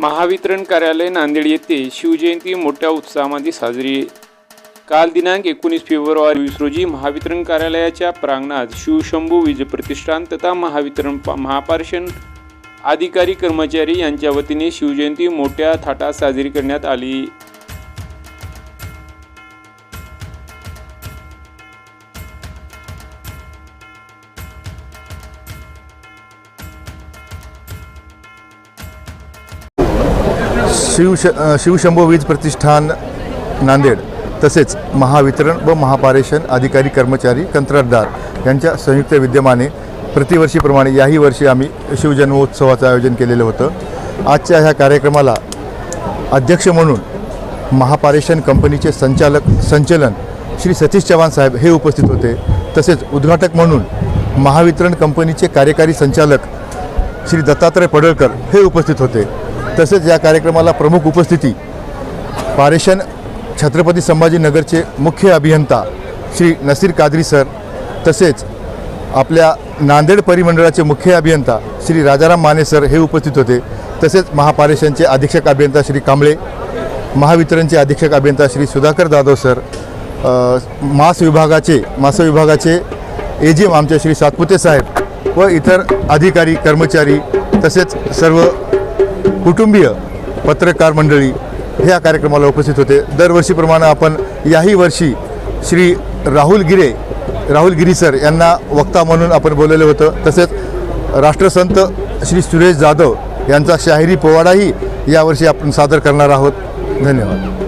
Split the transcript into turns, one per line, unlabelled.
महावितरण कार्यालय नांदेड येथे शिवजयंती मोठ्या उत्साहामध्ये साजरी. काल दिनांक एकोणीस फेब्रुवारी वीस रोजी महावितरण कार्यालयाच्या प्रांगणात शिवशंभू वीज प्रतिष्ठान तथा महावितरण पा- अधिकारी कर्मचारी यांच्या वतीने शिवजयंती मोठ्या थाटात साजरी करण्यात आली.
शिवश शिवशंभो वीज प्रतिष्ठान नांदेड तसेच महावितरण व महापारेषण अधिकारी कर्मचारी कंत्राटदार यांच्या संयुक्त विद्यमाने प्रतिवर्षीप्रमाणे याही वर्षी आम्ही शिवजन्मोत्सवाचं आयोजन केलेलं होतं. आजच्या ह्या कार्यक्रमाला अध्यक्ष म्हणून महापारेषण कंपनीचे संचालक संचलन श्री सतीश चव्हाण साहेब हे उपस्थित होते. तसेच उद्घाटक म्हणून महावितरण कंपनीचे कार्यकारी संचालक श्री दत्तात्रय पडळकर हे उपस्थित होते. तसेच या कार्यक्रमाला प्रमुख उपस्थिती पारेषण छत्रपती संभाजीनगरचे मुख्य अभियंता श्री नसीर कादरी सर तसेच आपल्या नांदेड परिमंडळाचे मुख्य अभियंता श्री राजाराम माने सर हे उपस्थित होते. तसेच महापारेषणचे अधीक्षक अभियंता श्री कांबळे महावितरणचे अधीक्षक अभियंता श्री सुधाकर जाधव सर मास विभागाचे मास विभागाचे ए जी एम आमचे श्री सातपुते साहेब व इतर अधिकारी कर्मचारी तसेच सर्व कुटुंबीय पत्रकार मंडळी ह्या या कार्यक्रमाला उपस्थित होते. दरवर्षीप्रमाणे आपण याही वर्षी श्री राहुल गिरे राहुल गिरी सर यांना वक्ता म्हणून आपण बोलवलं होतं. तसेच राष्ट्रसंत श्री सुरेश जाधव यांचा शाहिरी पोवाडाही यावर्षी आपण सादर करणार आहोत. धन्यवाद.